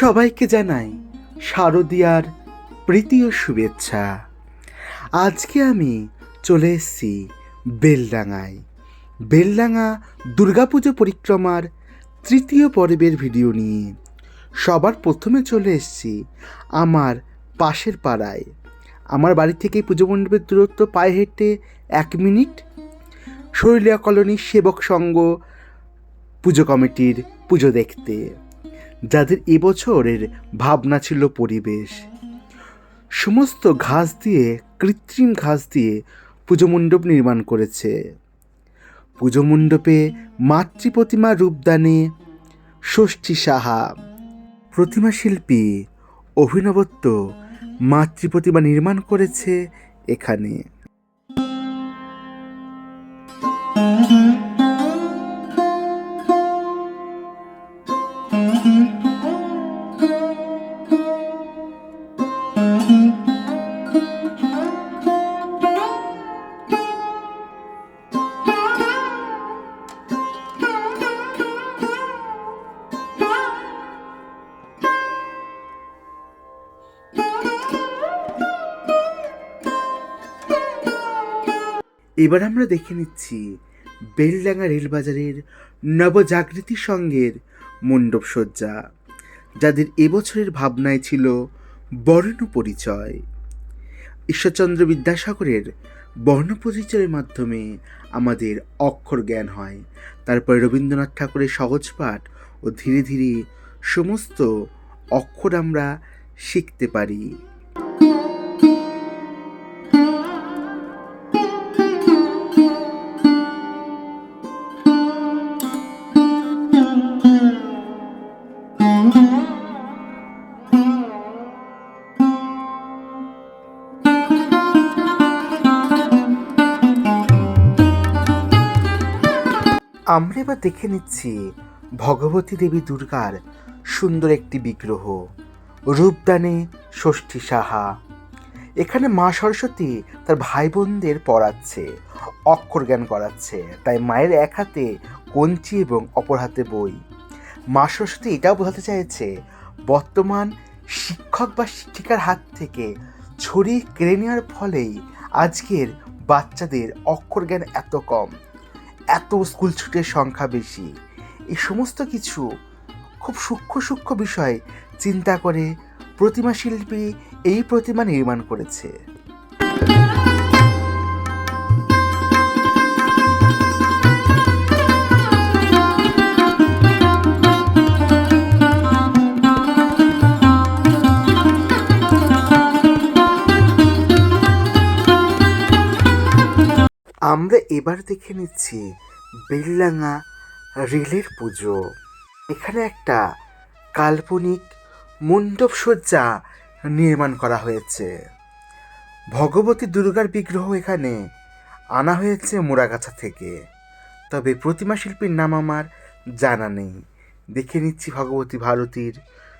সবাইকে জানাই শারদীয়ার প্রীতীয় শুভেচ্ছা। আজকে আমি চলে এসেছি বেলডাঙায় বেলডাঙা দুর্গাপুজো পরিক্রমার তৃতীয় পর্বের ভিডিও নিয়ে। সবার প্রথমে চলে এসেছি আমার পাশের পাড়ায়। আমার বাড়ি থেকে পুজো মণ্ডপের দূরত্ব পায়ে হেঁটে এক মিনিট। শৈলিয়া কলোনির সেবক সংঘ পুজো কমিটির পুজো দেখতে। যাদের এবছরের ভাবনা ছিল পরিবেশ। সমস্ত ঘাস দিয়ে, কৃত্রিম ঘাস দিয়ে পুজো মণ্ডপ নির্মাণ করেছে। পুজো মণ্ডপে মাতৃ প্রতিমা রূপদানে ষষ্ঠী সাহা, প্রতিমা শিল্পী, অভিনবত্ব মাতৃ প্রতিমা নির্মাণ করেছে এখানে। এবার আমরা দেখে নিচ্ছি বেলডাঙ্গা রেলবাজারের নবজাগৃতি সঙ্গের মণ্ডপ সজ্জা, যাদের এবছরের ভাবনায় ছিল বর্ণ পরিচয়। ঈশ্বরচন্দ্র বিদ্যাসাগরের বর্ণ পরিচয়ের মাধ্যমে আমাদের অক্ষর জ্ঞান হয়। তারপরে রবীন্দ্রনাথ ঠাকুরের সহজ পাঠ ও ধীরে ধীরে সমস্ত অক্ষর আমরা শিখতে পারি। আমরা এবার দেখে নিচ্ছি ভগবতী দেবী দুর্গার সুন্দর একটি বিগ্রহ, রূপদানে ষষ্ঠী সাহা। এখানে মা সরস্বতী তার ভাই বোনদের পড়াচ্ছে, অক্ষর জ্ঞান করাচ্ছে, তাই মায়ের এক হাতে কঞ্চি এবং অপর হাতে বই। মা সরস্বতী এটাও বোঝাতে চাইছে, বর্তমান শিক্ষক বা শিক্ষিকার হাত থেকে ছড়িয়ে কেড়ে নেওয়ার ফলেই আজকের বাচ্চাদের অক্ষর জ্ঞান এত কম। এত স্কুল ছুটের সংখ্যা বেশি। এই সমস্ত কিছু খুব সূক্ষ্ম সূক্ষ্ম বিষয় চিন্তা করে প্রতিমা শিল্পী এই প্রতিমা নির্মাণ করেছে। আমরা এবার দেখে নিচ্ছি বেলডাঙা রেলের পুজো। এখানে একটা কাল্পনিক মণ্ডপ সজ্জা নির্মাণ করা হয়েছে। ভগবতী দুর্গার বিগ্রহ এখানে আনা হয়েছে মোড়াগাছা থেকে। তবে প্রতিমা শিল্পীর নাম আমার জানা নেই। দেখে নিচ্ছি ভগবতী ভারতীর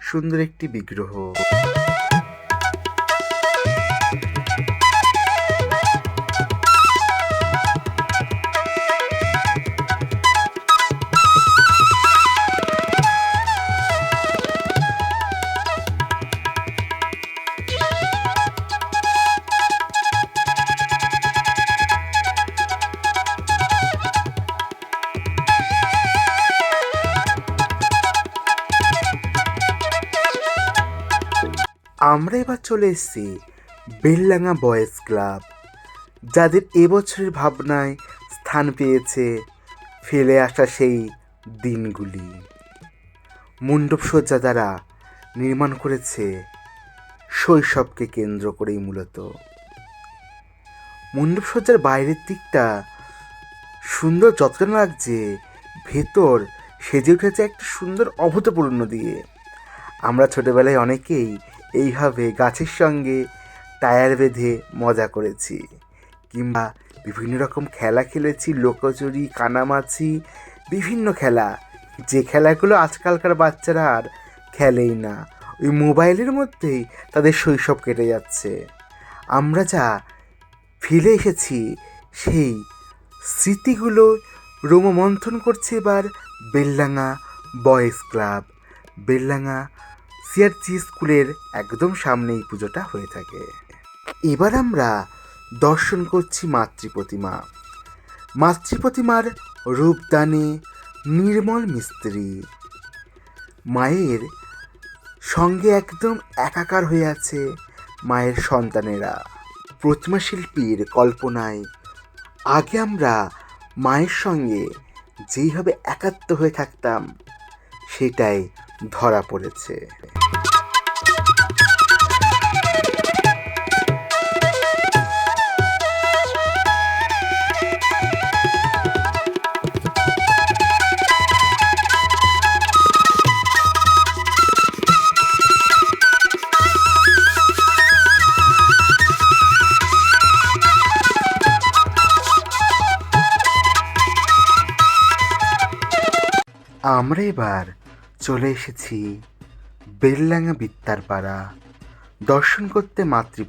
সুন্দর একটি বিগ্রহ। আমরা এবার চলে এসেছি বেললাঙ্গা বয়েজ ক্লাব, যাদের এবছরের ভাবনায় স্থান পেয়েছে ফেলে আসা সেই দিনগুলি। মণ্ডপ সজ্জা দ্বারা নির্মাণ করেছে শৈশবকে কেন্দ্র করেই মূলত। মণ্ডপ সজ্জার বাইরের দিকটা সুন্দর যত্ন লাগছে, ভেতর সেজে উঠেছে একটা সুন্দর অভূতপূর্ণ দিয়ে। আমরা ছোটবেলায় অনেকেই এইভাবে গাছের সঙ্গে টায়ার বেঁধে মজা করেছি। কিংবা বিভিন্ন রকম খেলা খেলেছি, লোকচুরি, কানামাছি, বিভিন্ন খেলা। যে খেলাগুলো আজকালকার বাচ্চারা আর খেলেই না, ওই মোবাইলের মধ্যেই তাদের শৈশব কেটে যাচ্ছে। আমরা যা ফিরে এসেছি, সেই স্মৃতিগুলো রোমমন্থন করছে এবার Beldanga boys club. Beldanga CRG স্কুলের একদম সামনেই পুজোটা হয়ে থাকে। এবার আমরা দর্শন করছি মাতৃ প্রতিমা। মাতৃ প্রতিমার রূপদানে নির্মল মিস্ত্রি। মায়ের সঙ্গে একদম একাকার হয়ে আছে মায়ের সন্তানেরা। প্রতিমা শিল্পীর কল্পনায় আগে আমরা মায়ের সঙ্গে যেইভাবে একাত্ম হয়ে থাকতাম, সেটাই ধরা পড়েছে। আমরা এবার চলে এসেছি বেললাঙ্গা বিত্তার পাড়া, দর্শন করতে মাতৃ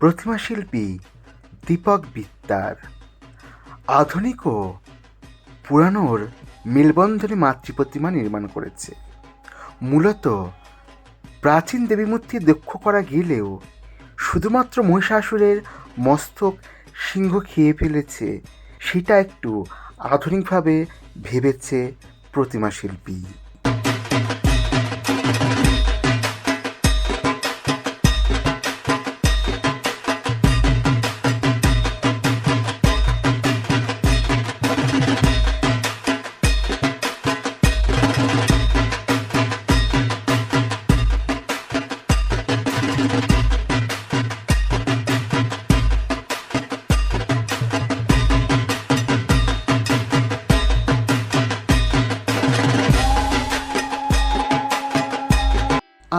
প্রতিমা শিল্পী দীপক বিত্তার আধুনিক ও পুরানোর মেলবন্ধনে মাতৃ প্রতিমা নির্মাণ করেছে। মূলত প্রাচীন দেবীমূর্তি দক্ষ করা গেলেও শুধুমাত্র মহিষাসুরের মস্তক সিংহ খেয়ে ফেলেছে, সেটা একটু আধুনিকভাবে ভেবেছে প্রতিমা শিল্পী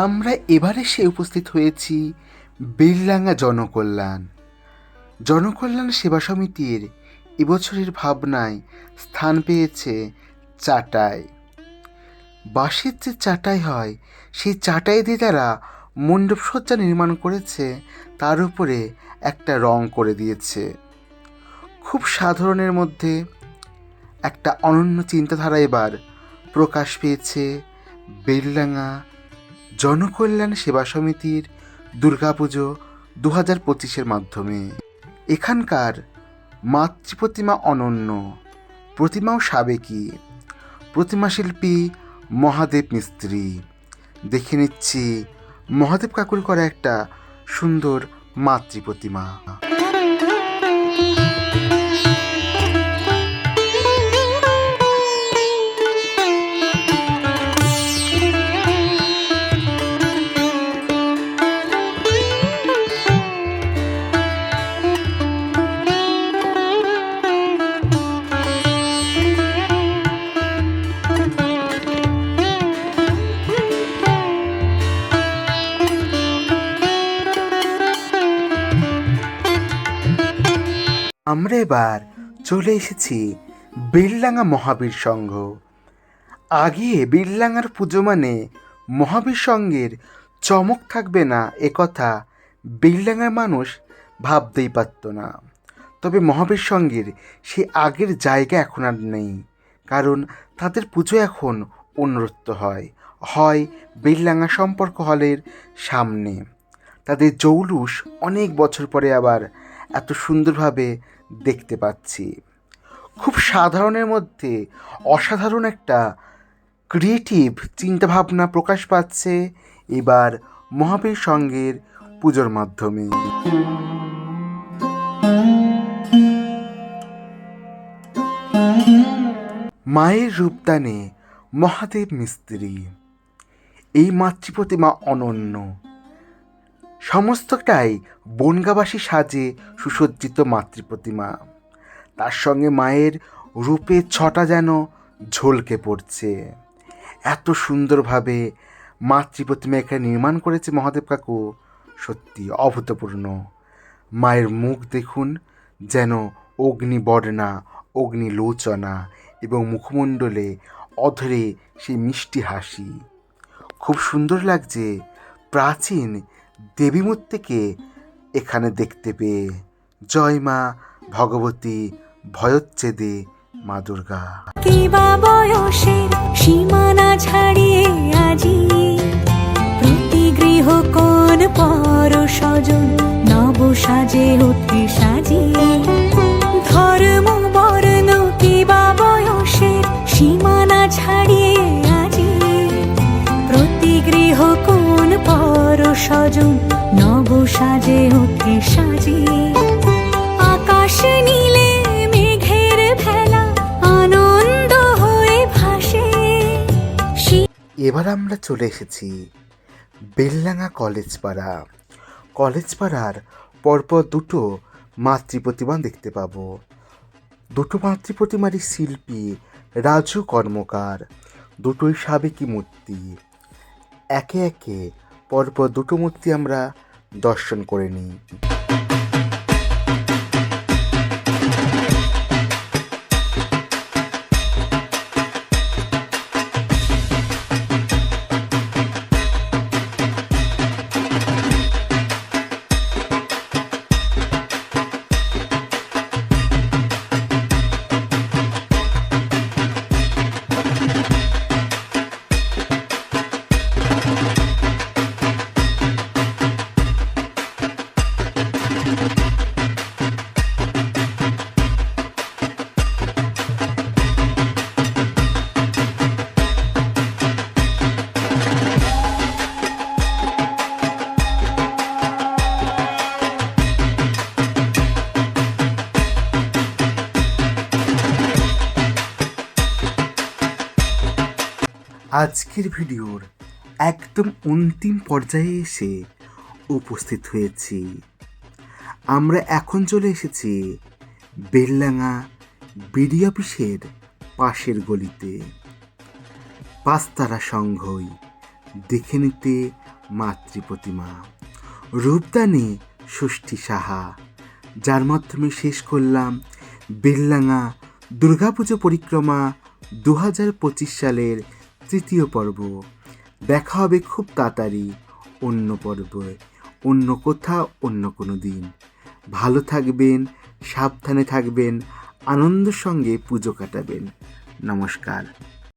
আমরা এবারে সে উপস্থিত হয়েছি বেললাঙ্গা জনকল্যাণ। জনকল্যাণ সেবা সমিতির এবছরের ভাবনায় স্থান পেয়েছে চাটাই। বাঁশের যে চাটাই হয়, সেই চাটাই দিয়ে তারা মণ্ডপসজ্জা নির্মাণ করেছে, তার উপরে একটা রং করে দিয়েছে। খুব সাধারণের মধ্যে একটা অনন্য চিন্তাধারা এবার প্রকাশ পেয়েছে বেললাঙ্গা জনকল্যাণ সেবা সমিতির দুর্গাপুজো দু হাজার পঁচিশের মাধ্যমে। এখানকার মাতৃপ্রতিমা অনন্য, প্রতিমাও সাবেকি, প্রতিমা শিল্পী মহাদেব মিস্ত্রি। দেখে নিচ্ছি মহাদেব কাকুর করা একটা সুন্দর মাতৃ প্রতিমা আমরা এবার চলে এসেছি বিল্লাঙ্গা মহাবীর সংঘ। আগে বিল্লাঙ্গার পুজো মানে মহাবীর সংঘের চমক থাকবে না একথা বিল্লাঙ্গার মানুষ ভাবতেই পারত না। তবে মহাবীর সংঘের সে আগের জায়গা এখন আর নেই, কারণ তাদের পুজো এখন অন্যত্র হয় হয় বিল্লাঙ্গা সম্পর্ক হলের সামনে। তাদের জৌলুস অনেক বছর পরে আবার এত সুন্দরভাবে দেখতে পাচ্ছি। খুব সাধারণের মধ্যে অসাধারণ একটা ক্রিয়েটিভ চিন্তাভাবনা প্রকাশ পাচ্ছে এবার মহাবীর সঙ্গের পুজোর মাধ্যমে। মায়ের রূপদানে মহাদেব মিস্ত্রি। এই মাতৃ প্রতিমা অনন্য। সমস্তটাই বনগাবাসী সাজে সুসজ্জিত মাতৃপ্রতিমা। তার সঙ্গে মায়ের রূপে ছটা যেন ঝলকে পড়ছে। এত সুন্দরভাবে মাতৃ প্রতিমা এখানে নির্মাণ করেছে মহাদেব কাকু। সত্যি অভূতপূর্ণ। মায়ের মুখ দেখুন যেন অগ্নি বর্ণা, অগ্নি লোচনা এবং মুখমণ্ডলে অধরে সেই মিষ্টি হাসি। খুব সুন্দর লাগছে, প্রাচীন দেবী এখানে দেখতে পেয়ে জয় মা ভগবতী ভয়োচ্ছেদে মা দুর্গা। কিবা বয়সের সীমানা ছাড়িয়ে আজি প্রতি গৃহ কোন পর সজন নব সাজে অতি সাজিয়ে স্বজন নব সাজে ওঠে সাজিয়ে। আকাশ নীলে মেঘের ভেলা আনন্দ হয়ে ভাসে। এবার আমরা চলে এসেছি বেললাঙা কলেজ পাড়া। কলেজ পাড়ার পরপর দুটো মাতৃ প্রতিমা দেখতে পাবো। দুটো মাতৃ প্রতিমারই শিল্পী, রাজু কর্মকার, দুটোই সাবেকি মূর্তি। একে একে পরপর দুটো মূর্তি আমরা দর্শন করে নিই। আজকের ভিডিওর একদম অন্তিম পর্যায়ে এসে উপস্থিত হয়েছি। আমরা এখন চলে এসেছি বেললাঙা বিডি অফিসের পাশের গলিতে। পাঁচতারা সংঘই দেখে নিতে মাতৃ প্রতিমা। রূপদানে ষষ্ঠী সাহা, যার মাধ্যমে শেষ করলাম বেললাঙা দুর্গাপুজো পরিক্রমা দু হাজার পঁচিশ সালের তৃতীয় পর্ব। দেখা হবে খুব তাড়াতাড়ি অন্য পর্বে, অন্য কোথা অন্য কোনো দিন। ভালো থাকবেন, সাবধানে থাকবেন, আনন্দের সঙ্গে পুজো কাটাবেন। নমস্কার।